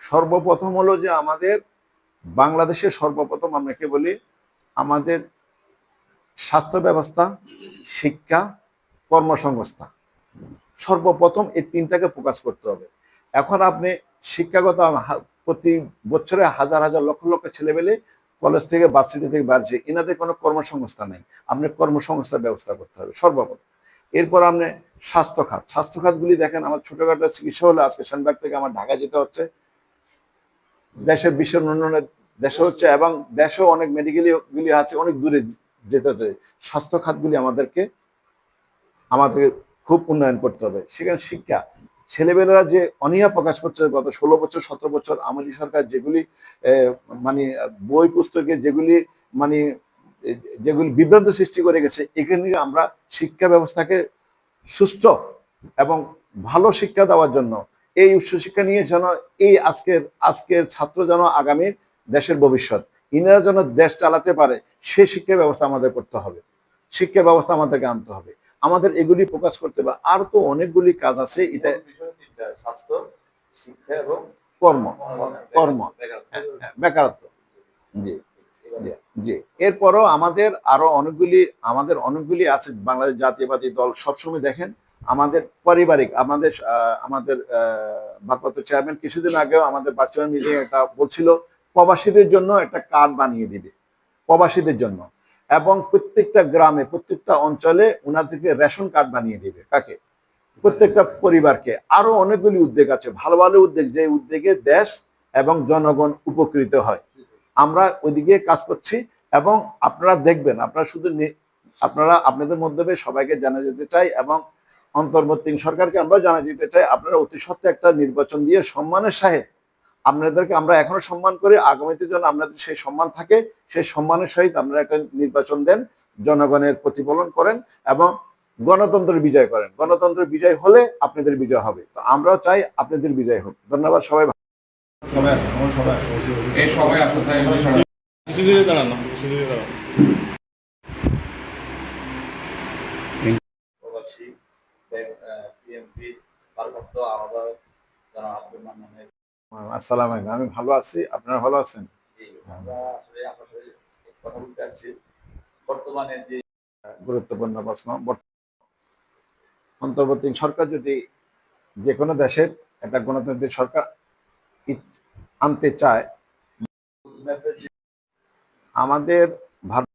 সর্বপ্রথম হলো যে আমাদের বাংলাদেশে সর্বপ্রথম আমরা কি বলি? আমাদের স্বাস্থ্য ব্যবস্থা, শিক্ষা কর্মসংস্থান সর্বপ্রথম এই তিনটাকে ফোকাস করতে হবে। এখন আপনি শিক্ষাগত প্রতি বছরে হাজার হাজার, লক্ষ লক্ষ ছেলেমেলে কলেজ থেকে ভার্সিটি থেকে বাড়ছে এনাদের কোনো কর্মসংস্থা নেই। আপনি কর্মসংস্থান ব্যবস্থা করতে হবে সর্বপ্রথম। এরপর আপনি স্বাস্থ্য খাত স্বাস্থ্য খাতগুলি দেখেন, আমার ছোটখাটো চিকিৎসা হলে, আজকে সেনবাগ থেকে আমার ঢাকা যেতে হচ্ছে। দেশের বিশ্বের উন্নয়নের দেশে হচ্ছে এবং দেশেও অনেক মেডিকেলি গুলি আছে, অনেক দূরে যেতে হচ্ছে। স্বাস্থ্য খাতগুলি আমাদেরকে আমাদের খুব উন্নয়ন করতে হবে। সেখানে শিক্ষা। ছেলেমেয়েরা যে অনীহা প্রকাশ করছে গত ষোলো বছর, সতেরো বছর আমলি সরকার যেগুলি মানে বই পুস্তকে যেগুলি মানে যেগুলি বিভ্রান্ত সৃষ্টি করে গেছে, এখানে আমরা শিক্ষা ব্যবস্থাকে সুস্থ এবং ভালো শিক্ষা দেওয়ার জন্য এই উচ্চশিক্ষা নিয়ে যেন এই আজকের আজকের ছাত্র যেন আগামীর দেশের ভবিষ্যৎ ইনারা যেন দেশ চালাতে পারে সে শিক্ষা ব্যবস্থা আমাদের করতে হবে। শিক্ষা ব্যবস্থা আমাদেরকে আনতে হবে। আমাদের এগুলি প্রকাশ করতে হবে। আর তো অনেকগুলি কাজ আছে এটা স্বাস্থ্য শিক্ষা এবং কর্ম কর্ম। বেকারত্ব। জি, জি। এরপরও আমাদের আরও অনেকগুলি আমাদের অনেকগুলি আছে বাংলাদেশ জাতীয়বাদী দল সবসময় দেখেন। আমাদের পারিবারিক, আমাদের আমাদের ভারপ্রাপ্ত চেয়ারম্যান কিছুদিন আগেও আমাদের ভার্চুয়াল মিটিং একটা বলছিল, প্রবাসীদের জন্য একটা কার্ড বানিয়ে দিবে, প্রবাসীদের জন্য। এবং প্রত্যেকটা গ্রামে, প্রত্যেকটা অঞ্চলে ওনাদেরকে রেশন কার্ড বানিয়ে দিবে। কাকে? প্রত্যেকটা পরিবারকে। আরও অনেকগুলি উদ্যোগ আছে। ভালো ভালো উদ্যোগ, যে উদ্যোগে দেশ এবং জনগণ উপকৃত হয়। আমরা ওইদিকে কাজ করছি এবং আপনারা দেখবেন, আপনারা শুধু আপনারা আপনাদের মধ্যে সবাইকে জানা যেতে চাই এবং অন্তর্বর্তী সরকারকে আমরা জানা দিতে চাই আপনারা অতি সত্ত্বে একটা নির্বাচন দিয়ে সম্মানের সাহেব আপনাদেরকে আমরা এখনও সম্মান করি আগামীতে যেন আপনাদের সেই সম্মান থাকে সেই সম্মানের সহিত আপনারা একটা নির্বাচন দেন জনগণের প্রতিফলন করেন এবং গণতন্ত্রের বিজয় করেন। গণতন্ত্রের বিজয় হলে আপনাদের বিজয় হবে। তো আমরাও চাই আপনাদের বিজয় হোক। ধন্যবাদ সবাই। সবাই সবাই পিএমপি ভারপ্রাপ্ত আহ্বায়ক যারা আব্দুল মান্নানের আসসালাম আলাইকুম। আমি ভালো আছি। আপনারা ভালো আছেন? জি আমরা আসলে আপনার সাথে কথা বলতে আসছি। বর্তমানে যে গুরুত্বপূর্ণ প্রশ্ন অন্তর্বর্তী সরকার যদি যে কোনো দেশের একটা গণতান্ত্রিক সরকার আনতে চায় আমাদের ভারত